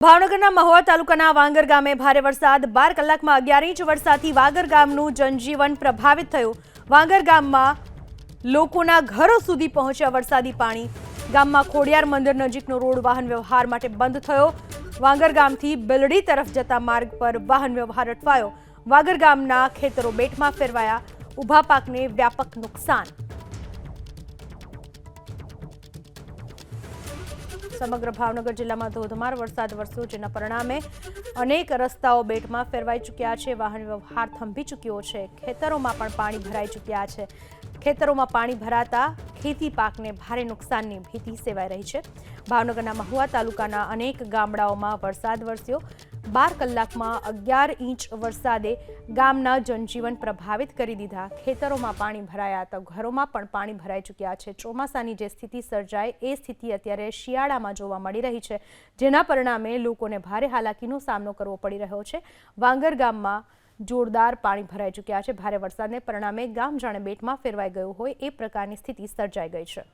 ભાવનગરના મહુવા તાલુકાના વાંગર ગામે ભારે વરસાદ, બાર કલાકમાં અગિયાર ઇંચ વરસાદથી વાગર ગામનું જનજીવન પ્રભાવિત થયું. વાંગર ગામમાં લોકોના ઘરો સુધી પહોંચ્યા વરસાદી પાણી. ગામમાં ખોડિયાર મંદિર નજીકનો રોડ વાહન વ્યવહાર માટે બંધ થયો. વાંગર ગામથી બિલડી તરફ જતા માર્ગ પર વાહન વ્યવહાર અટવાયો. વાગર ગામના ખેતરો બેટમાં ફેરવાયા. ઊભા પાકને વ્યાપક નુકસાન સમગ્ર ભાવનગર જિલ્લામાં ધોધમાર વરસાદ વરસ્યો, જેના પરિણામે અનેક રસ્તાઓ બેટમાં ફેરવાઈ ચૂક્યા છે. વાહન વ્યવહાર થંભી ચૂક્યો છે. ખેતરોમાં પણ પાણી ભરાઈ ચૂક્યા છે. ખેતરોમાં પાણી ભરાતા ખેતી પાકને ભારે નુકસાનની ભીતિ સેવાઈ રહી છે. ભાવનગરના મહુવા તાલુકાના અનેક ગામડાઓમાં વરસાદ વરસ્યો. બાર કલાકમાં અગિયાર ઇંચ વરસાદે ગામના જનજીવન પ્રભાવિત કરી દીધા. ખેતરોમાં પાણી ભરાયા તો ઘરોમાં પણ પાણી ભરાઈ ચૂક્યા છે. ચોમાસાની જે સ્થિતિ સર્જાય એ સ્થિતિ અત્યારે શિયાળામાં જોવા મળી રહી છે, જેના પરિણામે લોકોને ભારે હાલાકીનો સામનો કરવો પડી રહ્યો છે. વાંગર ગામમાં જોરદાર પાણી ભરાઈ ચૂક્યા છે. ભારે વરસાદને પરિણામે ગામ જાણે બેટમાં ફેરવાઈ ગયું હોય એ પ્રકારની સ્થિતિ સર્જાઈ ગઈ છે.